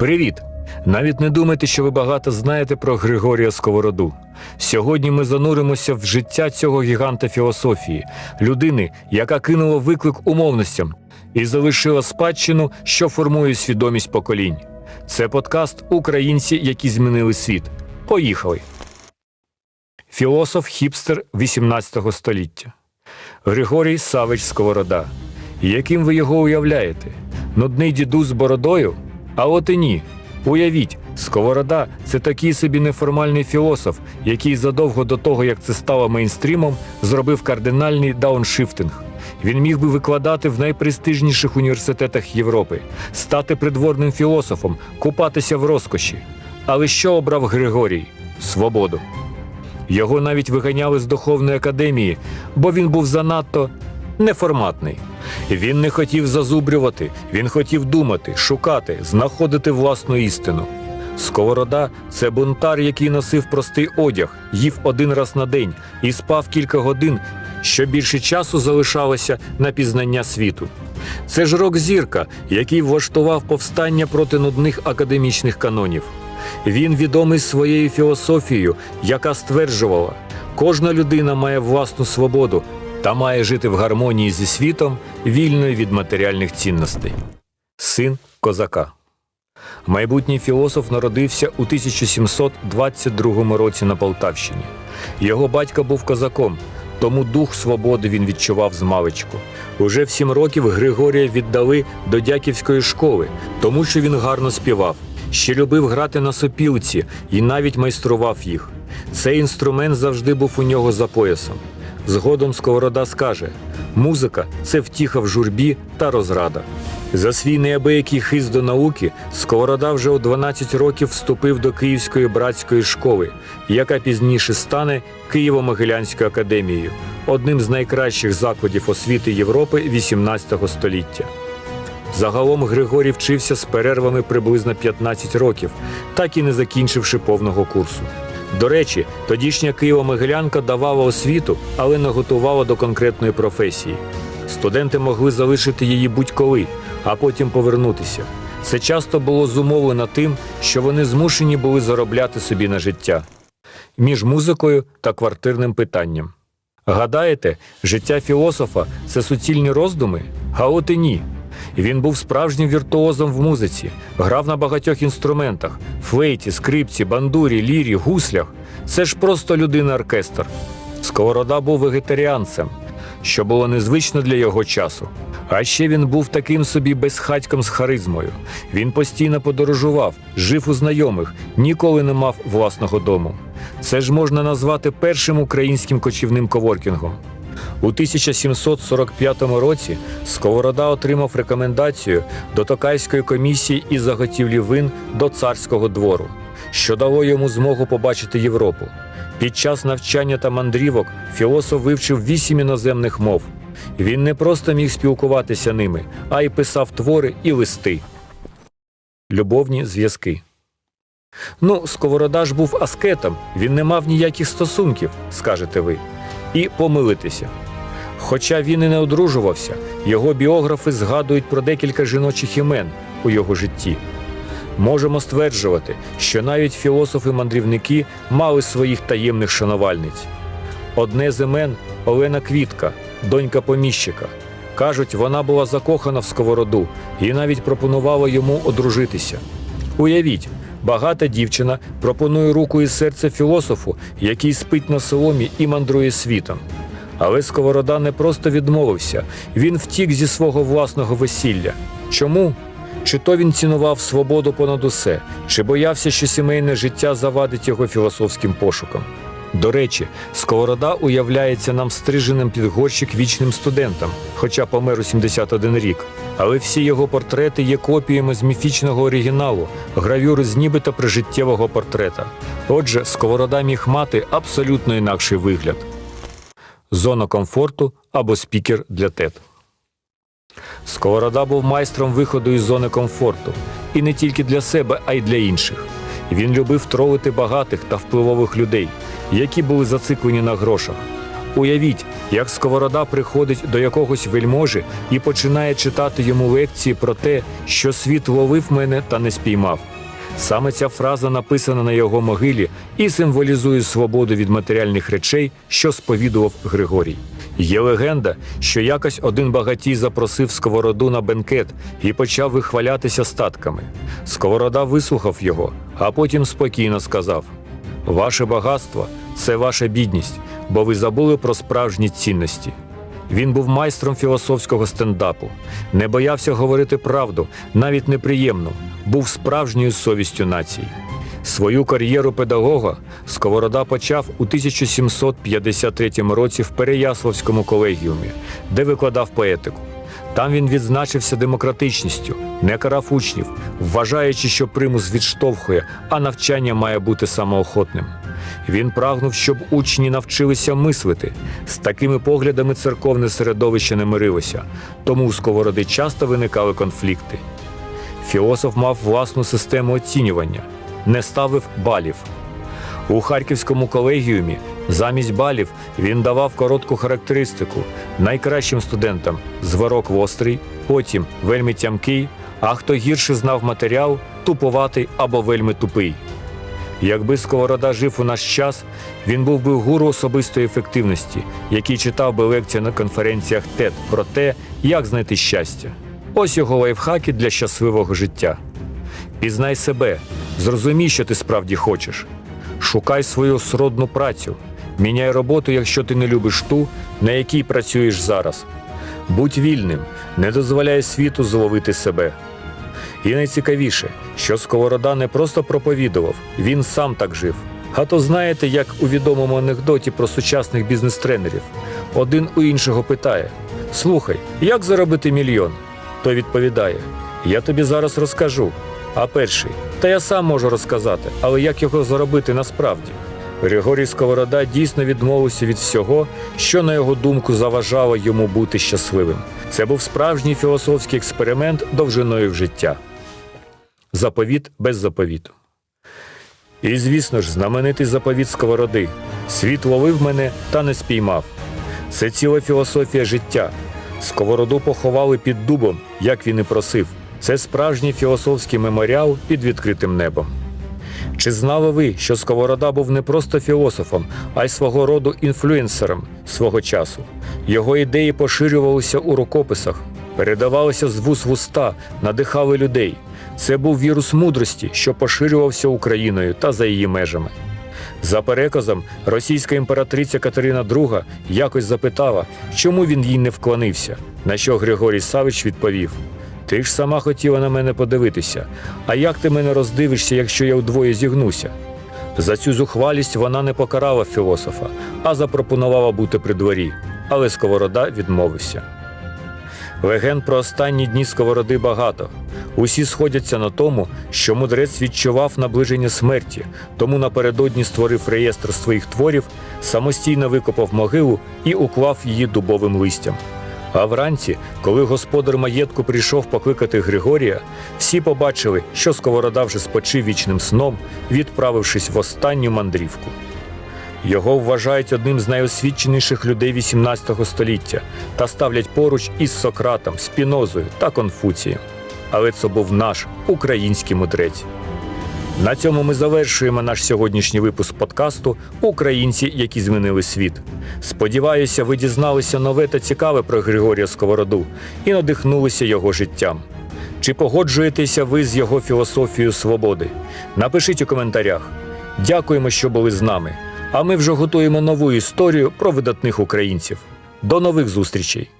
Привіт! Навіть не думайте, що ви багато знаєте про Григорія Сковороду. Сьогодні ми зануримося в життя цього гіганта філософії, людини, яка кинула виклик умовностям і залишила спадщину, що формує свідомість поколінь. Це подкаст Українці, які змінили світ. Поїхали! Філософ хіпстер 18 століття Григорій Савич Сковорода. Яким ви його уявляєте? Нудний дідусь з бородою? А от і ні. Уявіть, Сковорода це такий собі неформальний філософ, який задовго до того, як це стало мейнстрімом, зробив кардинальний дауншифтинг. Він міг би викладати в найпрестижніших університетах Європи, стати придворним філософом, купатися в розкоші. Але що обрав Григорій? Свободу. Його навіть виганяли з духовної академії, бо він був занадто неформатний. Він не хотів зазубрювати, він хотів думати, шукати, знаходити власну істину. Сковорода це бунтар, який носив простий одяг, їв один раз на день і спав кілька годин, що більше часу залишалося на пізнання світу. Це ж рок-зірка, який влаштував повстання проти нудних академічних канонів. Він відомий своєю філософією, яка стверджувала, кожна людина має власну свободу та має жити в гармонії зі світом, вільною від матеріальних цінностей. Син козака. Майбутній філософ народився у 1722 році на Полтавщині. Його батько був козаком, тому дух свободи він відчував з маличку. Уже в сім років Григорія віддали до дяківської школи, тому що він гарно співав. Ще любив грати на сопілці і навіть майстрував їх. Цей інструмент завжди був у нього за поясом. Згодом Сковорода скаже: музика це втіха в журбі та розрада. За свій неабиякий хист до науки Сковорода вже у 12 років вступив до Київської братської школи, яка пізніше стане Києво-Могилянською академією, одним з найкращих закладів освіти Європи XVIII століття. Загалом Григорій вчився з перервами приблизно 15 років, так і не закінчивши повного курсу. До речі, тодішня Києво-Могилянка давала освіту, але не готувала до конкретної професії. Студенти могли залишити її будь-коли, а потім повернутися. Це часто було зумовлено тим, що вони змушені були заробляти собі на життя між музикою та квартирним питанням. Гадаєте, життя філософа це суцільні роздуми? А от і ні. Він був справжнім віртуозом в музиці, грав на багатьох інструментах флейті, скрипці, бандурі, лірі, гуслях. Це ж просто людина-оркестр. Сковорода був вегетаріанцем, що було незвично для його часу. А ще він був таким собі безхатьком з харизмою. Він постійно подорожував, жив у знайомих, ніколи не мав власного дому. Це ж можна назвати першим українським кочівним коворкінгом. У 1745 році Сковорода отримав рекомендацію до Токайської комісії із заготівлі вин до царського двору, що дало йому змогу побачити Європу. Під час навчання та мандрівок філософ вивчив вісім іноземних мов. Він не просто міг спілкуватися ними, а й писав твори і листи. Любовні зв'язки. Ну, Сковорода ж був аскетом, він не мав ніяких стосунків, скажете ви, і помилитеся. Хоча він і не одружувався, його біографи згадують про декілька жіночих імен у його житті. Можемо стверджувати, що навіть філософи-мандрівники мали своїх таємних шанувальниць. Одне з імен Олена Квітка, донька поміщика. Кажуть, вона була закохана в сковороду і навіть пропонувала йому одружитися. Уявіть, багата дівчина пропонує руку і серце філософу, який спить на соломі і мандрує світом. Але Сковорода не просто відмовився, він втік зі свого власного весілля. Чому? Чи то він цінував свободу понад усе, чи боявся, що сімейне життя завадить його філософським пошукам. До речі, Сковорода уявляється нам стриженим під горщик вічним студентом, хоча помер у 71 рік. Але всі його портрети є копіями з міфічного оригіналу, гравюри з нібито прижиттєвого портрета. Отже, Сковорода міг мати абсолютно інакший вигляд зона комфорту або спікер для тет. Сковорода був майстром виходу із зони комфорту, і не тільки для себе, а й для інших. Він любив тролити багатих та впливових людей, які були зациклені на грошах. Уявіть, як Сковорода приходить до якогось вельможі і починає читати йому лекції про те, що світ ловив мене та не спіймав. Саме ця фраза написана на його могилі і символізує свободу від матеріальних речей, що сповідував Григорій. Є легенда, що якось один багатій запросив сковороду на бенкет і почав вихвалятися статками. Сковорода вислухав його, а потім спокійно сказав: Ваше багатство це ваша бідність, бо ви забули про справжні цінності. Він був майстром філософського стендапу, не боявся говорити правду, навіть неприємну, був справжньою совістю нації. Свою кар'єру педагога Сковорода почав у 1753 році в Переяславському колегіумі, де викладав поетику. Там він відзначився демократичністю, не карав учнів, вважаючи, що примус відштовхує, а навчання має бути самоохотним. Він прагнув, щоб учні навчилися мислити. З такими поглядами церковне середовище не мирилося, тому у сковороди часто виникали конфлікти. Філософ мав власну систему оцінювання, не ставив балів. У Харківському колегіумі замість балів він давав коротку характеристику найкращим студентам зварок вострий, потім вельми тямкий, а хто гірше знав матеріал, тупуватий або вельми тупий. Якби Сковорода жив у наш час, він був би гуру особистої ефективності, який читав би лекції на конференціях ТЕД про те, як знайти щастя. Ось його лайфхаки для щасливого життя. Пізнай себе, зрозумій, що ти справді хочеш. Шукай свою сродну працю, міняй роботу, якщо ти не любиш ту, на якій працюєш зараз. Будь вільним, не дозволяй світу зловити себе. І найцікавіше, що Сковорода не просто проповідував, він сам так жив. А то знаєте, як у відомому анекдоті про сучасних бізнес-тренерів. Один у іншого питає: Слухай, як заробити мільйон? Той відповідає: Я тобі зараз розкажу. А перший, та я сам можу розказати, але як його заробити насправді? Григорій Сковорода дійсно відмовився від всього, що, на його думку, заважало йому бути щасливим. Це був справжній філософський експеримент довжиною в життя. Заповіт без заповіту. І, звісно ж, знаменитий заповіт Сковороди. Світ ловив мене та не спіймав. Це ціла філософія життя. Сковороду поховали під дубом, як він і просив. Це справжній філософський меморіал під відкритим небом. Чи знали ви, що Сковорода був не просто філософом, а й свого роду інфлюенсером свого часу? Його ідеї поширювалися у рукописах, передавалися з вуст в уста, надихали людей. Це був вірус мудрості, що поширювався Україною та за її межами. За переказом, російська імператриця Катерина II якось запитала, чому він їй не вклонився, на що Григорій Савич відповів: Ти ж сама хотіла на мене подивитися, а як ти мене роздивишся, якщо я вдвоє зігнуся? За цю зухвалість вона не покарала філософа, а запропонувала бути при дворі, але Сковорода відмовився. Легенд про останні дні сковороди багато. Усі сходяться на тому, що мудрець відчував наближення смерті, тому напередодні створив реєстр своїх творів, самостійно викопав могилу і уклав її дубовим листям. А вранці, коли господар маєтку прийшов покликати Григорія, всі побачили, що сковорода вже спочив вічним сном, відправившись в останню мандрівку. Його вважають одним з найосвіченіших людей XVIII століття та ставлять поруч із Сократом, Спінозою та Конфуцієм. Але це був наш український мудрець. На цьому ми завершуємо наш сьогоднішній випуск подкасту Українці, які змінили світ. Сподіваюся, ви дізналися нове та цікаве про Григорія Сковороду і надихнулися його життям. Чи погоджуєтеся ви з його філософією свободи? Напишіть у коментарях. Дякуємо, що були з нами. А ми вже готуємо нову історію про видатних українців. До нових зустрічей!